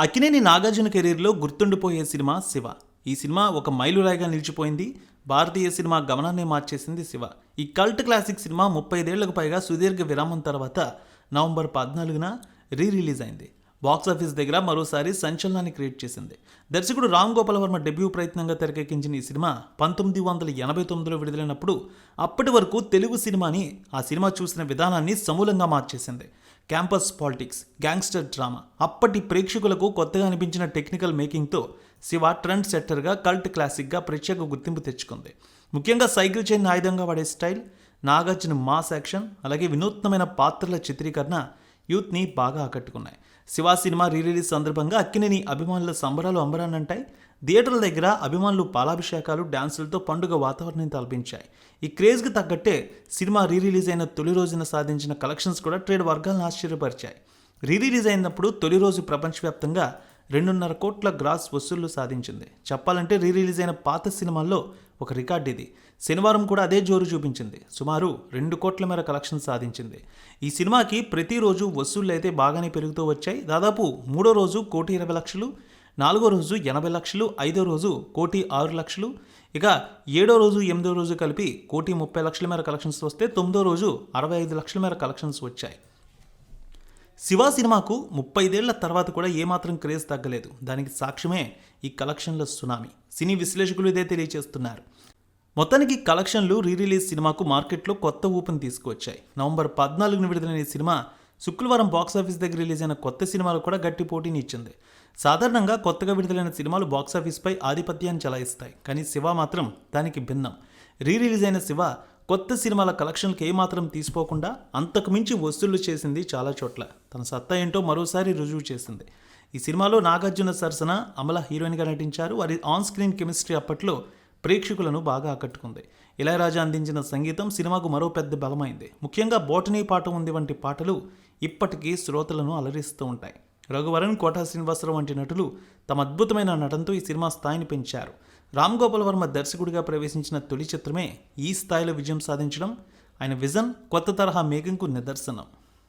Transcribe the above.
అక్కినేని నాగార్జున కెరీర్లో గుర్తుండిపోయే సినిమా శివ. ఈ సినిమా ఒక మైలురాయిగా నిలిచిపోయింది. భారతీయ సినిమా గమనాన్ని మార్చేసింది శివ. ఈ కల్ట్ క్లాసిక్ సినిమా ముప్పై ఐదేళ్ళకు పైగా సుదీర్ఘ విరామం తర్వాత నవంబర్ పద్నాలుగున రీ రిలీజ్ అయింది. బాక్స్ ఆఫీస్ దగ్గర మరోసారి సంచలనాన్ని క్రియేట్ చేసింది. దర్శకుడు రామ్ గోపాల్ వర్మ డెబ్యూ ప్రయత్నంగా తెరకెక్కించిన ఈ సినిమా పంతొమ్మిది వందల ఎనభై తొమ్మిదిలో విడుదలైనప్పుడు అప్పటి వరకు తెలుగు సినిమాని ఆ సినిమా చూసిన విధానాన్ని సమూలంగా మార్చేసింది. Campus politics gangster drama. అప్పటి ప్రేక్షకులకు కొత్తగా అనిపించిన టెక్నికల్ మేకింగ్తో శివ ట్రెండ్ సెట్టర్గా కల్ట్ క్లాసిక్గా ప్రత్యేక గుర్తింపు తెచ్చుకుంది. ముఖ్యంగా సైకిల్ చైన్ ఆయుధంగా వాడే స్టైల్ నాగార్జున మాస్ యాక్షన్ అలాగే వినూత్నమైన పాత్రల చిత్రీకరణ యూత్ని బాగా ఆకట్టుకున్నాయి. శివ సినిమా రీ రిలీజ్ సందర్భంగా అక్కినేని అభిమానుల సంబరాలు అంబరానంటాయి థియేటర్ల దగ్గర అభిమానులు పాలాభిషేకాలు డ్యాన్సులతో పండుగ వాతావరణం తలపించాయి. ఈ క్రేజ్కి తగ్గట్టే సినిమా రీ రిలీజ్ అయిన తొలి రోజున సాధించిన కలెక్షన్స్ కూడా ట్రేడ్ వర్గాలను ఆశ్చర్యపరిచాయి. రీ రిలీజ్ అయినప్పుడు తొలి రోజు ప్రపంచవ్యాప్తంగా రెండున్నర కోట్ల గ్రాస్ వసూళ్ళు సాధించింది. చెప్పాలంటే రీ రిలీజ్ అయిన పాత సినిమాల్లో ఒక రికార్డ్ ఇది. శనివారం కూడా అదే జోరు చూపించింది. సుమారు రెండు కోట్ల మేర కలెక్షన్ సాధించింది. ఈ సినిమాకి ప్రతిరోజు వసూళ్ళు అయితే బాగానే పెరుగుతూ వచ్చాయి. దాదాపు మూడో రోజు కోటి ఇరవై లక్షలు నాలుగో రోజు ఎనభై లక్షలు ఐదో రోజు కోటి ఆరు లక్షలు ఇక ఏడో రోజు ఎనిమిదో రోజు కలిపి కోటి ముప్పై లక్షల మేర కలెక్షన్స్ వస్తే తొమ్మిదో రోజు అరవై ఐదు లక్షల మేర కలెక్షన్స్ వచ్చాయి. శివ సినిమాకు ముప్పైదేళ్ళ తర్వాత కూడా ఏమాత్రం క్రేజ్ తగ్గలేదు. దానికి సాక్ష్యమే ఈ కలెక్షన్ల సునామీ. సినీ విశ్లేషకులు ఇదే తెలియజేస్తున్నారు మొత్తానికి కలెక్షన్లు రీ రిలీజ్ సినిమాకు మార్కెట్లో కొత్త ఊపుని తీసుకువచ్చాయి. నవంబర్ పద్నాలుగున విడుదలైన ఈ సినిమా శుక్రవారం బాక్సాఫీస్ దగ్గర రిలీజ్ అయిన కొత్త సినిమాలు కూడా గట్టి పోటీని ఇచ్చింది. సాధారణంగా కొత్తగా విడుదలైన సినిమాలు బాక్సాఫీస్పై ఆధిపత్యాన్ని చలాయిస్తాయి. కానీ శివ మాత్రం దానికి భిన్నం. రీ రిలీజ్ అయిన శివ కొత్త సినిమాల కలెక్షన్కి ఏమాత్రం తీసుకోకుండా అంతకుమించి వసూళ్ళు చేసింది చాలా చోట్ల. తన సత్తా ఏంటో మరోసారి రుజువు చేసింది. ఈ సినిమాలో నాగార్జున సరసన అమల హీరోయిన్గా నటించారు. వారి ఆన్ స్క్రీన్ కెమిస్ట్రీ అప్పట్లో ప్రేక్షకులను బాగా ఆకట్టుకుంది. ఇళయరాజా అందించిన సంగీతం సినిమాకు మరో పెద్ద బలమైంది. ముఖ్యంగా బోటనీ పాట ఉంది వంటి పాటలు ఇప్పటికీ శ్రోతలను అలరిస్తూ ఉంటాయి. రఘువరన్ కోటా శ్రీనివాసరావు వంటి నటులు తమ అద్భుతమైన నటనతో ఈ సినిమా స్థాయిని పెంచారు. రామ్ గోపాల్ వర్మ దర్శకుడిగా ప్రవేశించిన తొలి చిత్రమే ఈ స్థాయిలో విజయం సాధించడం ఆయన విజన్ కొత్త తరహా మేఘంకు నిదర్శనం.